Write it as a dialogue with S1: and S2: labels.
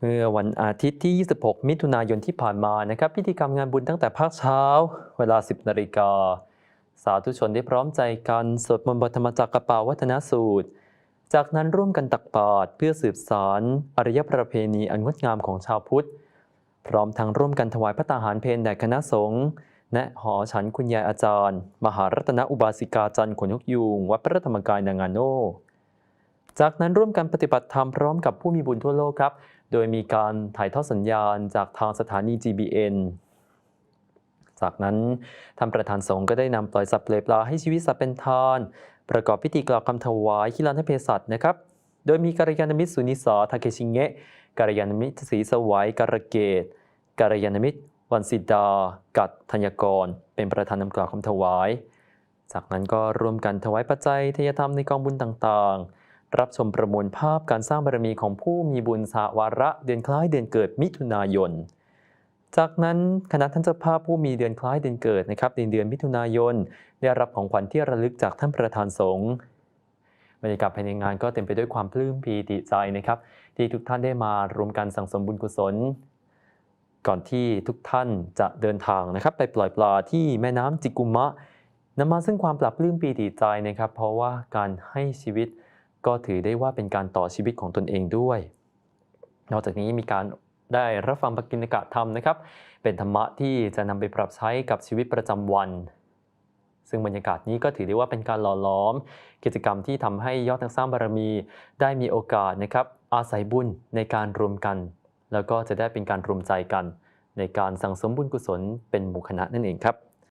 S1: เมื่อวันอาทิตย์ที่ 26 มิถุนายนที่ผ่านมานะครับ พิธีกรรมงานบุญตั้งแต่ภาคเช้า เวลา 10 นาฬิกา สาธุชนได้พร้อมใจกันสวดมนต์บทธรรมจักรปาวัฒนสูตร จากนั้นร่วมกันตักบาตรเพื่อสืบสารอารยประเพณีอันงดงามของชาวพุทธ พร้อมทั้งร่วมกันถวายพระตาหารเพลแด่คณะสงฆ์และหอฉันคุณยายอาจารย์ มหารัตนอุบาสิกาจันทร์ขนยกยูงวัดพระธรรมกายนางาโน จากนั้นร่วมกันปฏิบัติธรรมพร้อมกับผู้มีบุญทั่วโลกครับ โดยมีการถ่ายทอดสัญญาณจากทางสถานี GBN จากนั้นท่านประธานสงฆ์ก็ได้นำปล่อยสัตว์เปลือยปลาให้ชีวิตสัตว์เป็นทาน ประกอบพิธีกล่าวคำถวายขี่ลานเภสัชนะครับ โดยมีกัลยาณมิตรสุนิสาทาเคชิงเงะกัลยาณมิตรศรีสวัยการะเกตกัลยาณมิตรวันสิดา กัดธัญกร เป็นประธานนำกล่าวคำถวาย จากนั้นก็ร่วมกันถวายปัจจัยทยธรรมในกองบุญต่างๆ รับชมประมวลภาพการสร้างบารมีของผู้มีบุญสหวาระเดือนคล้ายเดือนเกิดมิถุนายน จากนั้นคณะท่านเจ้าภาพผู้มีเดือนคล้ายเดือนเกิดนะครับในเดือนมิถุนายน ได้รับของขวัญที่ระลึกจากท่านประธานสงฆ์บรรยากาศภายในงานก็เต็มไปด้วยความปลื้มปีติใจนะครับ ที่ทุกท่านได้มารวมกันสั่งสมบุญกุศล ก่อนที่ทุกท่านจะเดินทางนะครับ ไปปล่อยปลาที่แม่น้ำจิกุมะนำมาซึ่งความปรับปลื้มปีติใจนะครับ เพราะว่าการให้ชีวิต ก็ถือได้ว่าเป็นการต่อชีวิตของตนเองด้วย นอกจากนี้มีการได้รับฟังปกิณกะธรรมนะครับ เป็นธรรมะที่จะนำไปปรับใช้กับชีวิตประจำวัน ซึ่งบรรยากาศนี้ก็ถือได้ว่าเป็นการหล่อล้อม กิจกรรมที่ทำให้ยอดนักสร้างบารมี ได้มีโอกาสนะครับอาศัยบุญในการรวมกัน แล้วก็จะได้เป็นการรวมใจกัน ในการสั่งสมบุญกุศลเป็นหมู่คณะนั่นเองครับ